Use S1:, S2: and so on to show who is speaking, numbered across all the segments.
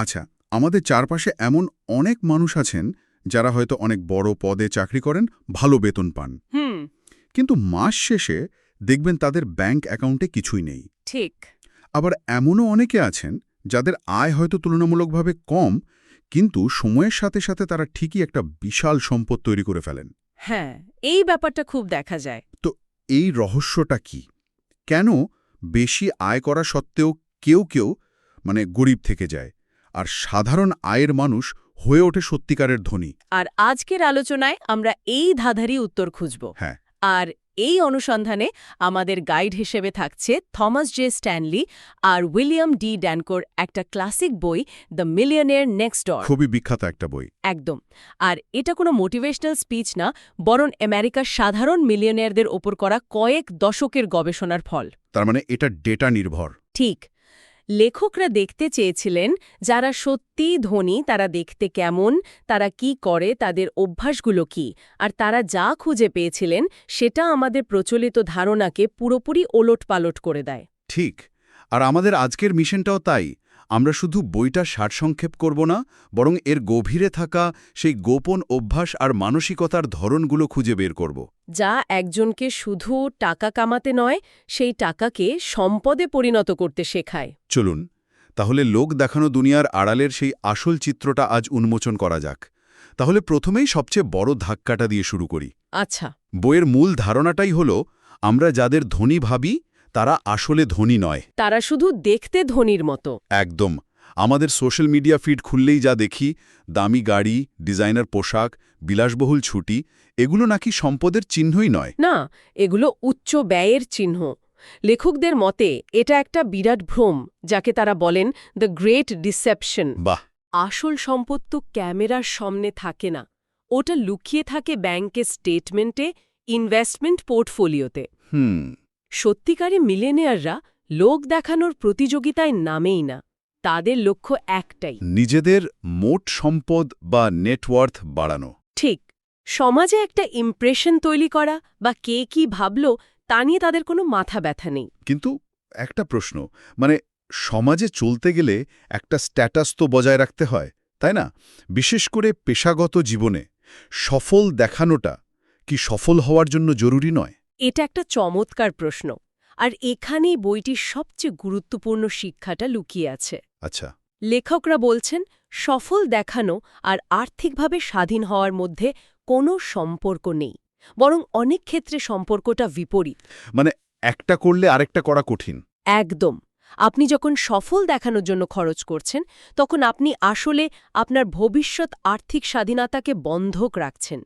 S1: আচ্ছা আমাদের চারপাশে এমন অনেক মানুষ আছেন যারা হয়তো অনেক বড় পদে চাকরি করেন ভালো বেতন পান। কিন্তু মাস শেষে দেখবেন তাদের ব্যাংক অ্যাকাউন্টে কিছুই নেই।
S2: ঠিক।
S1: আবার এমনও অনেকে আছেন যাদের আয় হয়তো তুলনামূলকভাবে কম কিন্তু সময়ের সাথে সাথে তারা ঠিকই একটা বিশাল সম্পদ তৈরি করে ফেলেন।
S2: হ্যাঁ এই ব্যাপারটা খুব দেখা যায়।
S1: তো এই রহস্যটা কি? কেন বেশি আয় করা সত্ত্বেও কেউ কেউ মানে গরিব থেকে যায়? আর সাধারণ আয়ের মানুষ হয়ে ওঠে সত্যিকারের ধনী।
S2: আর আজকের আলোচনায় আমরা এই ধাঁধারই উত্তর খুঁজব।
S1: হ্যাঁ।
S2: আর এই অনুসন্ধানে আমাদের গাইড হিসেবে থাকছে থমাস জে স্ট্যানলি আর উইলিয়াম ডি ড্যানকোর একটা ক্লাসিক বই দ্য মিলিয়নের নেক্সট ডর।
S1: খুবই বিখ্যাত একটা বই।
S2: একদম। আর এটা কোনো মোটিভেশনাল স্পিচ না বরং আমেরিকার সাধারণ মিলিয়নিয়ারদের ওপর করা কয়েক দশকের গবেষণার ফল।
S1: তার মানে এটা ডেটা নির্ভর।
S2: ঠিক। লেখকরা দেখতে চেয়েছিলেন যারা সত্যি ধনী, তারা দেখতে কেমন, তারা কি করে, তাদের অভ্যাসগুলো কি, আর তারা যা খুঁজে পেয়েছিলেন, সেটা আমাদের প্রচলিত ধারণাকে পুরোপুরি ওলট পালট করে দেয়।
S1: ঠিক, আর আমাদের আজকের মিশনটাও তাই। আমরা শুধু বইটা সারসংক্ষেপ করব না বরং এর গভীরে থাকা সেই গোপন অভ্যাস আর মানসিকতার ধরনগুলো খুঁজে বের করব।
S2: যা একজনকে শুধু টাকা কামাতে নয় সেই টাকাকে সম্পদে পরিণত করতে শেখায়।
S1: চলুন তাহলে লোক দেখানো দুনিয়ার আড়ালের সেই আসল চিত্রটা আজ উন্মোচন করা যাক। তাহলে প্রথমেই সবচেয়ে বড় ধাক্কাটা দিয়ে শুরু করি।
S2: আচ্ছা।
S1: বইয়ের মূল ধারণাটাই হল আমরা যাদের ধনী ভাবি তারা আসলে ধনী নয়।
S2: তারা শুধু দেখতে ধনীর মতো।
S1: একদম। আমাদের সোশ্যাল মিডিয়া ফিড খুললেই যা দেখি দামি গাড়ি ডিজাইনার পোশাক বিলাসবহুল ছুটি এগুলো নাকি সম্পদের চিহ্নই নয়।
S2: না এগুলো উচ্চ ব্যয়ের চিহ্ন। লেখকদের মতে এটা একটা বিরাট ভ্রম যাকে তারা বলেন দ্য গ্রেট ডিসেপশন
S1: বাহ!
S2: আসল সম্পদ তো ক্যামেরার সামনে থাকে না। ওটা লুকিয়ে থাকে ব্যাংকের স্টেটমেন্টে ইনভেস্টমেন্ট পোর্টফোলিওতে।
S1: হুম।
S2: সত্যিকারে মিলেনিয়াররা লোক দেখানোর প্রতিযোগিতায় নামেই না তাদের লক্ষ্য একটাই।
S1: নিজেদের মোট সম্পদ বা নেটওয়ার্থ বাড়ানো।
S2: ঠিক সমাজে একটা ইমপ্রেশন তৈরি করা বা কে কি ভাবল তা নিয়ে তাদের কোনো মাথা ব্যথা নেই।
S1: কিন্তু একটা প্রশ্ন মানে সমাজে চলতে গেলে একটা স্ট্যাটাস তো বজায় রাখতে হয় তাই না? বিশেষ করে পেশাগত জীবনে সফল দেখানোটা কি সফল হওয়ার জন্য জরুরি নয়?
S2: এটা একটা চমৎকার প্রশ্ন। আর এখানেই বইটির সবচেয়ে গুরুত্বপূর্ণ শিক্ষাটা লুকিয়ে আছে।
S1: আচ্ছা।
S2: লেখকরা বলছেন সফল দেখানো আর আর্থিকভাবে স্বাধীন হওয়ার মধ্যে কোনো সম্পর্ক নেই বরং অনেক ক্ষেত্রে সম্পর্কটা বিপরীত।
S1: মানে একটা করলে আরেকটা করা কঠিন।
S2: একদম। আপনি যখন সফল দেখানোর জন্য খরচ করছেন তখন আপনি আসলে আপনার ভবিষ্যৎ আর্থিক স্বাধীনতাকে বন্ধক রাখছেন।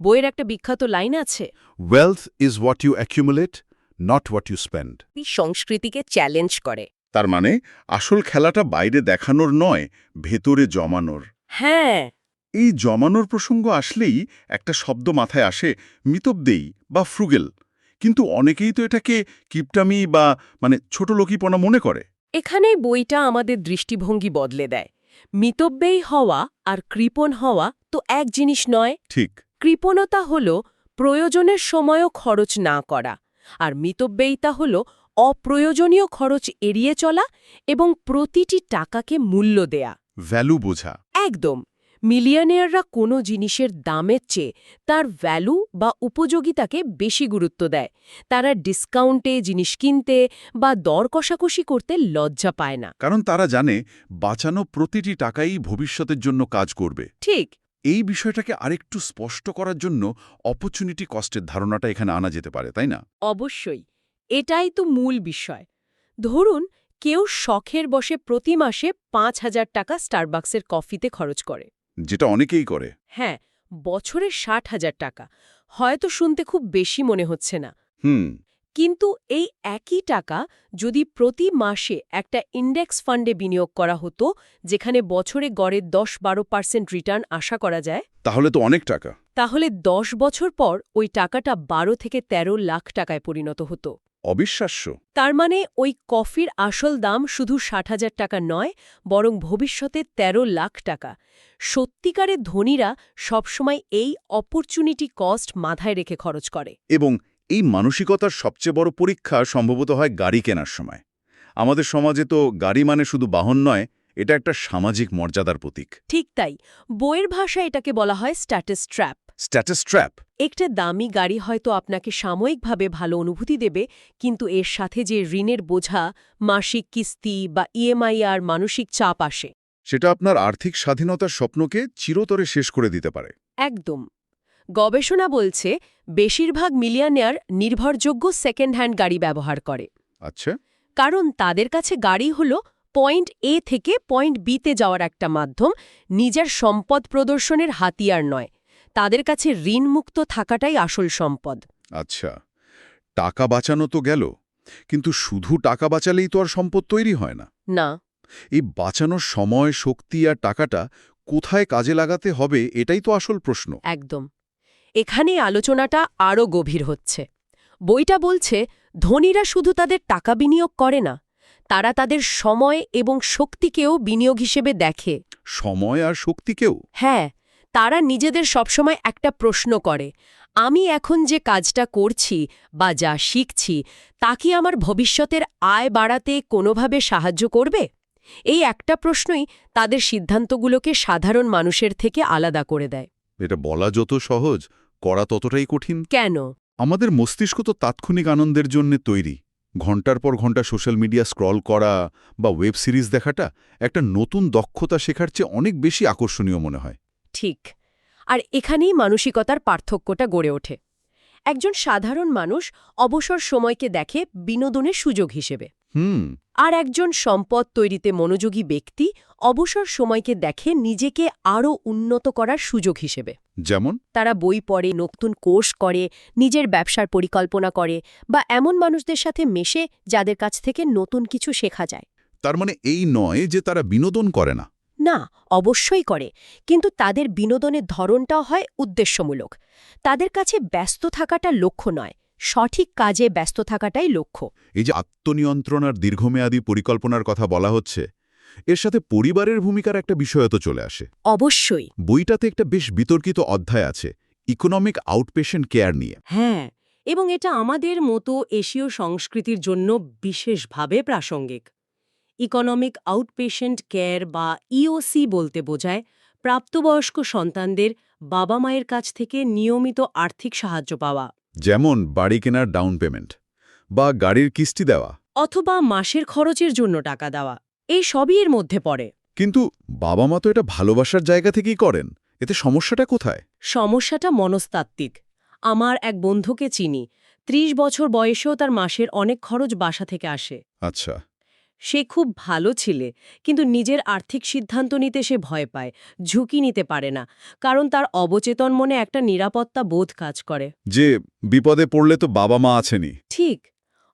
S2: বইয়ের একটা বিখ্যাত লাইন আছে।
S1: Wealth is what you accumulate not what you spend
S2: সংস্কৃতিকে চ্যালেঞ্জ করে।
S1: তার মানে আসল খেলাটা বাইরে দেখানোর নয় ভেতরে জমানোর।
S2: হ্যাঁ।
S1: এই জমানোর প্রসঙ্গ আসলেই একটা শব্দ মাথায় আসে মিতব্দেয়ী বা ফ্রুগেল কিন্তু অনেকেই তো এটাকে কিপটামি বা মানে ছোট লোকিপনা মনে করে।
S2: এখানেই বইটা আমাদের দৃষ্টিভঙ্গি বদলে দেয়। মিতব্যয়ী হওয়া আর কৃপণ হওয়া তো এক জিনিস নয়।
S1: ঠিক।
S2: কৃপণতা হল প্রয়োজনের সময়ও খরচ না করা আর মিতব্যয়িতা হল অপ্রয়োজনীয় খরচ এড়িয়ে চলা এবং প্রতিটি টাকাকে মূল্য দেয়া।
S1: ভ্যালু বোঝা।
S2: একদম মিলিয়নিয়াররা কোনো জিনিসের দামের চেয়ে তার ভ্যালু বা উপযোগিতাকে বেশি গুরুত্ব দেয়। তারা ডিসকাউন্টে জিনিস কিনতে বা দর কষাকষি করতে লজ্জা পায় না।
S1: কারণ তারা জানে বাঁচানো প্রতিটি টাকাই ভবিষ্যতের জন্য কাজ করবে।
S2: ঠিক
S1: এই বিষয়টাকে আরেকটু স্পষ্ট করার জন্য অপরচুনিটি কস্টের ধারণাটা এখানে আনা যেতে পারে তাই না?
S2: অবশ্যই। এটাই তো মূল বিষয়। ধরুন কেউ শখের বসে প্রতি মাসে পাঁচ হাজার টাকা স্টারবাক্সের কফিতে খরচ করে।
S1: যেটা অনেকেই করে।
S2: হ্যাঁ বছরে ষাট হাজার টাকা। হয়তো শুনতে খুব বেশি মনে হচ্ছে না।
S1: হুম।
S2: কিন্তু এই একই টাকা যদি প্রতি মাসে একটা ইন্ডেক্স ফান্ডে বিনিয়োগ করা হতো যেখানে বছরে গড়ে দশ বারো পার্সেন্ট রিটার্ন আশা করা যায়
S1: তাহলে তো অনেক টাকা।
S2: তাহলে দশ বছর পর ওই টাকাটা বারো থেকে ১৩ লাখ টাকায় পরিণত হতো।
S1: অবিশ্বাস্য।
S2: তার মানে ওই কফির আসল দাম শুধু ষাট হাজার টাকা নয় বরং ভবিষ্যতে ১৩ লাখ টাকা। সত্যিকারের ধনীরা সবসময় এই অপরচুনিটি কস্ট মাথায় রেখে খরচ করে।
S1: এবং এই মানসিকতার সবচেয়ে বড় পরীক্ষা সম্ভবত হয় গাড়ি কেনার সময়। আমাদের সমাজে তো গাড়ি মানে শুধু বাহন নয় এটা একটা সামাজিক মর্যাদার প্রতীক।
S2: ঠিক তাই বইয়ের ভাষায় এটাকে বলা হয় স্ট্যাটাস ট্র্যাপ
S1: স্ট্যাটাস ট্র্যাপ
S2: একটা দামি গাড়ি হয়তো আপনাকে সাময়িকভাবে ভালো অনুভূতি দেবে কিন্তু এর সাথে যে ঋণের বোঝা মাসিক কিস্তি বা ইএমআই আর মানসিক চাপ আসে।
S1: সেটা আপনার আর্থিক স্বাধীনতার স্বপ্নকে চিরতরে শেষ করে দিতে পারে।
S2: একদম। গবেষণা বলছে বেশিরভাগ মিলিয়নিয়ার নির্ভরযোগ্য সেকেন্ড হ্যান্ড গাড়ি ব্যবহার করে।
S1: আচ্ছা।
S2: কারণ তাদের কাছে গাড়ি হল পয়েন্ট এ থেকে পয়েন্ট বিতে যাওয়ার একটা মাধ্যম নিজের সম্পদ প্রদর্শনের হাতিয়ার নয়। তাদের কাছে ঋণমুক্ত থাকাটাই আসল সম্পদ।
S1: আচ্ছা। টাকা বাঁচানো তো গেল কিন্তু শুধু টাকা বাঁচালেই তো আর সম্পদ তৈরি হয় না।
S2: না।
S1: এই বাঁচানোর সময় শক্তি আর টাকাটা কোথায় কাজে লাগাতে হবে এটাই তো আসল প্রশ্ন।
S2: একদম। এখানে আলোচনাটা আরও গভীর হচ্ছে। বইটা বলছে ধনীরা শুধু তাদের টাকা বিনিয়োগ করে না তারা তাদের সময় এবং শক্তিকেও বিনিয়োগ হিসেবে দেখে।
S1: সময় আর শক্তিকেও?
S2: হ্যাঁ তারা নিজেদের সবসময় একটা প্রশ্ন করে আমি এখন যে কাজটা করছি বা যা শিখছি তা কি আমার ভবিষ্যতের আয় বাড়াতে কোনোভাবে সাহায্য করবে? এই একটা প্রশ্নই তাদের সিদ্ধান্তগুলোকে সাধারণ মানুষের থেকে আলাদা করে দেয়।
S1: এটা বলা যত সহজ করা ততটাই কঠিন।
S2: কেন?
S1: আমাদের মস্তিষ্ক তো তাৎক্ষণিক আনন্দের জন্য তৈরি। ঘণ্টার পর ঘণ্টা সোশ্যাল মিডিয়া স্ক্রল করা বা ওয়েব সিরিজ দেখাটা একটা নতুন দক্ষতা শেখার চেয়ে অনেক বেশি আকর্ষণীয় মনে হয়।
S2: ঠিক। আর এখানেই মানসিকতার পার্থক্যটা গড়ে ওঠে। একজন সাধারণ মানুষ অবসর সময়কে দেখে বিনোদনের সুযোগ হিসেবে।
S1: হুম।
S2: আর একজন সম্পদ তৈরিতে মনোযোগী ব্যক্তি অবসর সময়কে দেখে নিজেকে আরও উন্নত করার সুযোগ হিসেবে।
S1: যেমন?
S2: তারা বই পড়ে নতুন কোর্স করে নিজের ব্যবসার পরিকল্পনা করে বা এমন মানুষদের সাথে মেশে যাদের কাছ থেকে নতুন কিছু শেখা যায়।
S1: তার মানে এই নয় যে তারা বিনোদন করে না?
S2: না অবশ্যই করে কিন্তু তাদের বিনোদনের ধরনটাও হয় উদ্দেশ্যমূলক। তাদের কাছে ব্যস্ত থাকাটা লক্ষ্য নয় সঠিক কাজে ব্যস্ত থাকাটাই লক্ষ্য।
S1: এই যে আত্মনিয়ন্ত্রণ আর দীর্ঘমেয়াদী পরিকল্পনার কথা বলা হচ্ছে এর সাথে পরিবারের ভূমিকার একটা বিষয় তো চলে আসে।
S2: অবশ্যই।
S1: বইটাতে একটা বেশ বিতর্কিত অধ্যায় আছে ইকোনমিক আউটপেশেন্ট কেয়ার নিয়ে।
S3: হ্যাঁ এবং এটা আমাদের মতো এশীয় সংস্কৃতির জন্য বিশেষভাবে প্রাসঙ্গিক। ইকোনমিক আউটপেশেন্ট কেয়ার বা ইওসি বলতে বোঝায় প্রাপ্তবয়স্ক সন্তানদের বাবা মায়ের কাছ থেকে নিয়মিত আর্থিক সাহায্য পাওয়া।
S1: যেমন বাড়ি কেনার ডাউন পেমেন্ট বা গাড়ির কিস্তি দেওয়া।
S3: অথবা মাসের খরচের জন্য টাকা দেওয়া। এই সবই এর মধ্যে পড়ে।
S1: কিন্তু বাবা মা তো এটা ভালোবাসার জায়গা থেকেই করেন। এতে সমস্যাটা কোথায়?
S3: সমস্যাটা মনস্তাত্ত্বিক। আমার এক বন্ধুকে চিনি। ত্রিশ বছর বয়সেও তার মাসের অনেক খরচ বাসা থেকে আসে।
S1: আচ্ছা।
S3: সে খুব ভালো ছিলে কিন্তু নিজের আর্থিক সিদ্ধান্ত নিতে সে ভয় পায় ঝুঁকি নিতে পারে না কারণ তার অবচেতন মনে একটা নিরাপত্তা বোধ কাজ করে।
S1: যে বিপদে পড়লে তো বাবা মা আছেনই।
S3: ঠিক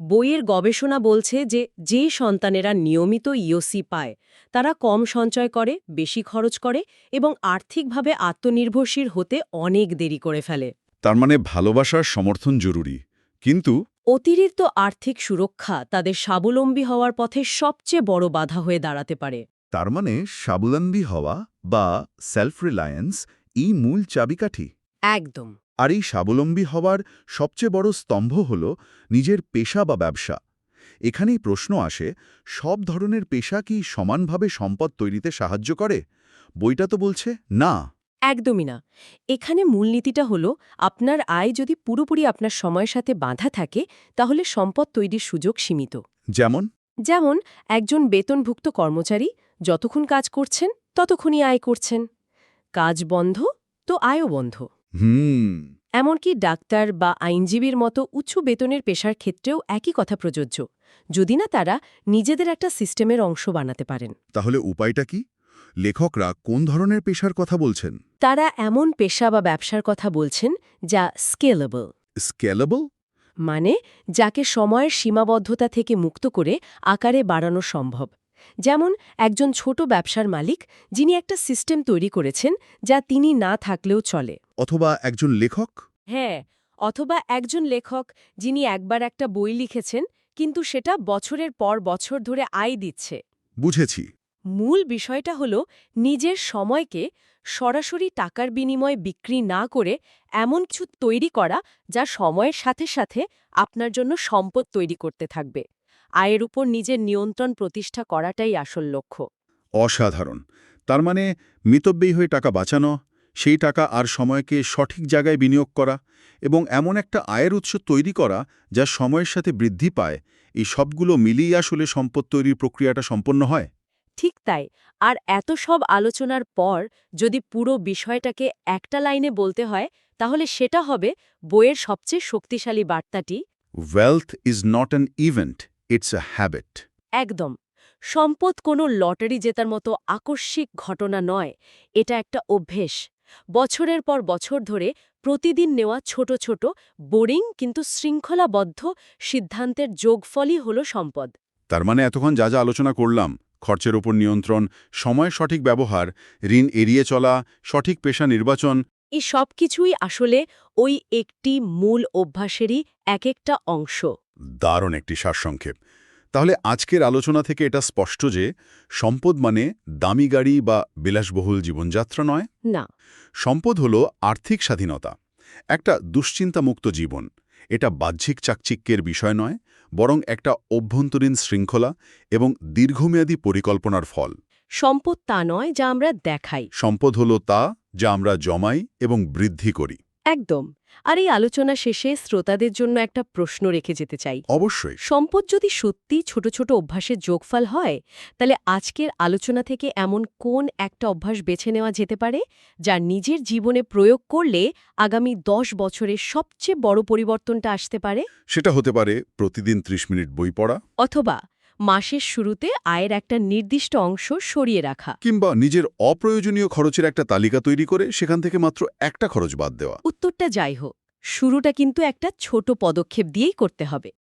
S3: বইয়ের গবেষণা বলছে যে যে সন্তানেরা নিয়মিত ইওসি পায় তারা কম সঞ্চয় করে বেশি খরচ করে এবং আর্থিকভাবে আত্মনির্ভরশীল হতে অনেক দেরি করে ফেলে।
S1: তার মানে ভালোবাসার সমর্থন জরুরি কিন্তু
S3: অতিরিক্ত আর্থিক সুরক্ষা তাদের স্বাবলম্বী হওয়ার পথে সবচেয়ে বড় বাধা হয়ে দাঁড়াতে পারে।
S1: তার মানে স্বাবলম্বী হওয়া বা সেলফ রিলায়েন্স এই মূল চাবিকাঠি।
S3: একদম।
S1: আর এই স্বাবলম্বী হওয়ার সবচেয়ে বড় স্তম্ভ হল নিজের পেশা বা ব্যবসা। এখানেই প্রশ্ন আসে সব ধরনের পেশা কি সমানভাবে সম্পদ তৈরিতে সাহায্য করে? বইটা তো বলছে না।
S2: একদমই না। এখানে মূলনীতিটা হলো আপনার আয় যদি পুরোপুরি আপনার সময়ের সাথে বাঁধা থাকে তাহলে সম্পদ তৈরির সুযোগ সীমিত।
S1: যেমন?
S2: যেমন একজন বেতনভুক্ত কর্মচারী যতক্ষণ কাজ করছেন ততক্ষণই আয় করছেন। কাজ বন্ধ তো আয়ও বন্ধ।
S1: হুম।
S2: এমনকি ডাক্তার বা আইনজীবীর মতো উচ্চ বেতনের পেশার ক্ষেত্রেও একই কথা প্রযোজ্য। যদি না তারা নিজেদের একটা সিস্টেমের অংশ বানাতে পারেন।
S1: তাহলে উপায়টা কি? লেখকরা কোন ধরনের পেশার কথা বলছেন?
S2: তারা এমন পেশা বা ব্যবসার কথা বলছেন যা স্কেলেবল।
S1: স্কেলেবল?
S2: মানে যাকে সময়ের সীমাবদ্ধতা থেকে মুক্ত করে আকারে বাড়ানো সম্ভব। যেমন একজন ছোট ব্যবসার মালিক যিনি একটা সিস্টেম তৈরি করেছেন যা তিনি না থাকলেও চলে।
S1: অথবা একজন লেখক?
S2: হ্যাঁ অথবা একজন লেখক যিনি একবার একটা বই লিখেছেন কিন্তু সেটা বছরের পর বছর ধরে আয় দিচ্ছে।
S1: বুঝেছি।
S2: মূল বিষয়টা হল নিজের সময়কে সরাসরি টাকার বিনিময়ে বিক্রি না করে এমন কিছু তৈরি করা যা সময়ের সাথে সাথে আপনার জন্য সম্পদ তৈরি করতে থাকবে। আয়ের উপর নিজের নিয়ন্ত্রণ প্রতিষ্ঠা করাটাই আসল লক্ষ্য।
S1: অসাধারণ। তার মানে মিতব্যয়ী হয়ে টাকা বাঁচানো, সেই টাকা আর সময়কে সঠিক জায়গায় বিনিয়োগ করা এবং এমন একটা আয়ের উৎস তৈরি করা যা সময়ের সাথে বৃদ্ধি পায়, এই সবগুলো মিলিয়ে আসলে সম্পদ তৈরির প্রক্রিয়াটা সম্পন্ন হয়?
S2: ঠিক তাই। আর এত সব আলোচনার পর যদি পুরো বিষয়টাকে একটা লাইনে বলতে হয় তাহলে সেটা হবে বইয়ের সবচেয়ে শক্তিশালী বার্তাটি।
S1: Wealth is not an event it's a habit
S2: একদম। সম্পদ কোনো লটারি জেতার মতো আকস্মিক ঘটনা নয় এটা একটা অভ্যেস। বছরের পর বছর ধরে প্রতিদিন নেওয়া ছোট ছোট বোরিং কিন্তু শৃঙ্খলাবদ্ধ সিদ্ধান্তের যোগফলই হল সম্পদ।
S1: তার মানে এতক্ষণ যা যা আলোচনা করলাম খরচের ওপর নিয়ন্ত্রণ সময় সঠিক ব্যবহার ঋণ এড়িয়ে চলা সঠিক পেশা নির্বাচন।
S2: এই সব কিছুই আসলে ওই একটি মূল অভ্যাসেরই এক একটা অংশ।
S1: দারুণ একটি সারসংক্ষেপ। তাহলে আজকের আলোচনা থেকে এটা স্পষ্ট যে সম্পদ মানে দামি গাড়ি বা বিলাসবহুল জীবনযাত্রা নয়।
S2: না।
S1: সম্পদ হল আর্থিক স্বাধীনতা একটা দুশ্চিন্তামুক্ত জীবন। এটা বাহ্যিক চাকচিক্যের বিষয় নয় বরং একটা অভ্যন্তরীণ শৃঙ্খলা এবং দীর্ঘমেয়াদী পরিকল্পনার ফল।
S2: সম্পদ তা নয় যা আমরা দেখাই।
S1: সম্পদ হল তা যা আমরা জমাই এবং বৃদ্ধি করি।
S2: একদম। আর এই আলোচনা শেষে শ্রোতাদের জন্য একটা প্রশ্ন রেখে যেতে চাই।
S1: অবশ্যই।
S2: সম্পদ যদি সত্যি ছোট ছোট অভ্যাসের যোগফল হয় তাহলে আজকের আলোচনা থেকে এমন কোন একটা অভ্যাস বেছে নেওয়া যেতে পারে যা নিজের জীবনে প্রয়োগ করলে আগামী দশ বছরে সবচেয়ে বড় পরিবর্তনটা আসতে পারে?
S1: সেটা হতে পারে প্রতিদিন ৩০ মিনিট বই পড়া।
S2: অথবা মাসের শুরুতে আয়ের একটা নির্দিষ্ট অংশ সরিয়ে রাখা।
S1: কিংবা নিজের অপ্রয়োজনীয় খরচের একটা তালিকা তৈরি করে সেখান থেকে মাত্র একটা খরচ বাদ দেওয়া।
S2: উত্তরটা যাই হোক শুরুটা কিন্তু একটা ছোট পদক্ষেপ দিয়েই করতে হবে।